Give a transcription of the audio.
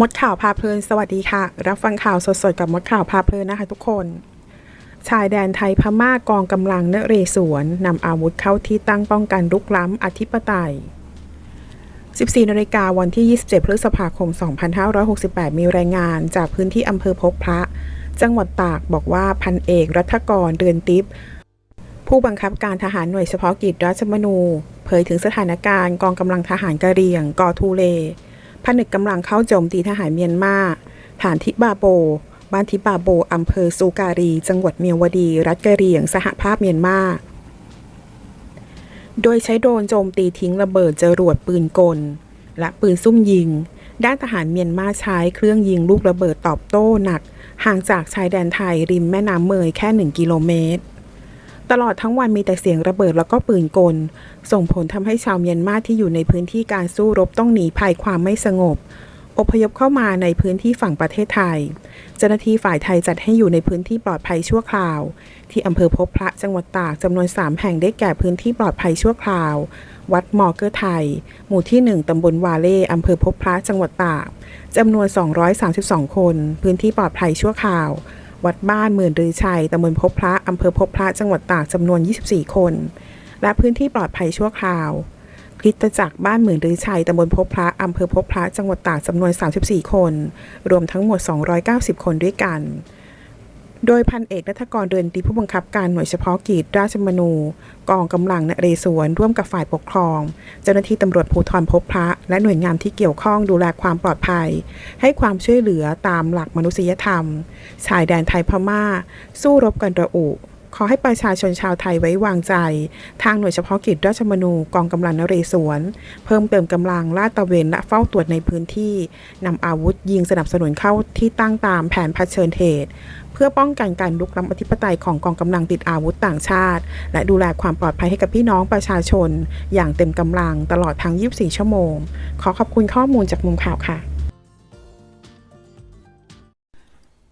มดข่าวพาเพลินสวัสดีค่ะ รับฟังข่าวสดๆ กับมดข่าวพาเพลินนะคะทุกคน ชายแดนไทยพม่ากองกำลังเนเรศวรนำอาวุธเข้าที่ตั้งป้องกันรุกล้ำอธิปไตย 14นาฬิกาวันที่ 27 พฤษภาคม 2568 มีรายงานจากพื้นที่อำเภอพบพระ จังหวัดตากบอกว่าพันเอกรัฐกรเรือนติปผู้บังคับการทหารหน่วยเฉพาะกิจราชมนู เผยถึงสถานการณ์กองกำลังทหารกะเหรี่ยงกอทูเล ผนึกกำลังเข้าโจมตีทหารเมียนมา ฐานทิบาโบ บ้านทิบาโบอำเภอซูการี จังหวัดเมียวดี รัฐกะเหรี่ยง สหภาพเมียนมา โดยใช้โดรนโจมตีทิ้งระเบิดจรวดปืนกล และปืนซุ่มยิง ด้านทหารเมียนมาใช้เครื่องยิงลูกระเบิดตอบโต้หนัก ห่างจากชายแดนไทยริมแม่น้ำเมยแค่ 1 กิโลเมตร ตลอดทั้งวันมีแต่เสียงระเบิดแล้วก็ปืนกล ส่งผลทำให้ชาวเมียนมาที่อยู่ในพื้นที่การสู้รบต้องหนีภัยความไม่สงบ อพยพเข้ามาในพื้นที่ฝั่งประเทศไทย เจ้าหน้าที่ฝ่ายไทยจัดให้อยู่ในพื้นที่ปลอดภัยชั่วคราว ที่อำเภอพบพระจังหวัดตากจำนวน 3 แห่งได้แก่พื้นที่ปลอดภัยชั่วคราว วัดมอเกอร์ไทย หมู่ที่ 1 ตำบลวาเล่อำเภอพบพระจังหวัดตากจำนวน 232 คน พื้นที่ปลอดภัยชั่วคราว วัดบ้านหมื่นรือชัยตำบลพบพระอำเภอพบพระจังหวัดตากจำนวน 24 คน และพื้นที่ปลอดภัยชั่วคราวคริสตจักรบ้านหมื่นรือชัยตำบลพบพระอำเภอพบพระจังหวัดตากจำนวน 34 คน รวมทั้งหมด 290 คนด้วยกัน โดยพันเอกนัทกรเดือนดีผู้บังคับการหน่วยเฉพาะกิจราชมนู กองกำลังนเรศวรร่วมกับฝ่ายปกครอง เจ้าหน้าที่ตำรวจภูธรพบพระ และหน่วยงานที่เกี่ยวข้องดูแลความปลอดภัย ให้ความช่วยเหลือตามหลักมนุษยธรรม ชายแดนไทยพม่า สู้รบกันระอุ ขอให้ประชาชนชาวไทยไว้วางใจ ทางหน่วยเฉพาะกิจราชมนูกองกำลังนเรศวร เพิ่มเติมกำลังลาดตระเวนและเฝ้าตรวจในพื้นที่นำอาวุธยิงสนับสนุนเข้าที่ตั้งตามแผนเผชิญเหตุเพื่อป้องกันการลุกล้ำอธิปไตยของกองกำลังติดอาวุธต่างชาติ และดูแลความปลอดภัยให้กับพี่น้องประชาชน อย่างเต็มกำลังตลอดทั้ง 24 ชั่วโมง ขอขอบคุณข้อมูลจากมุมข่าวค่ะ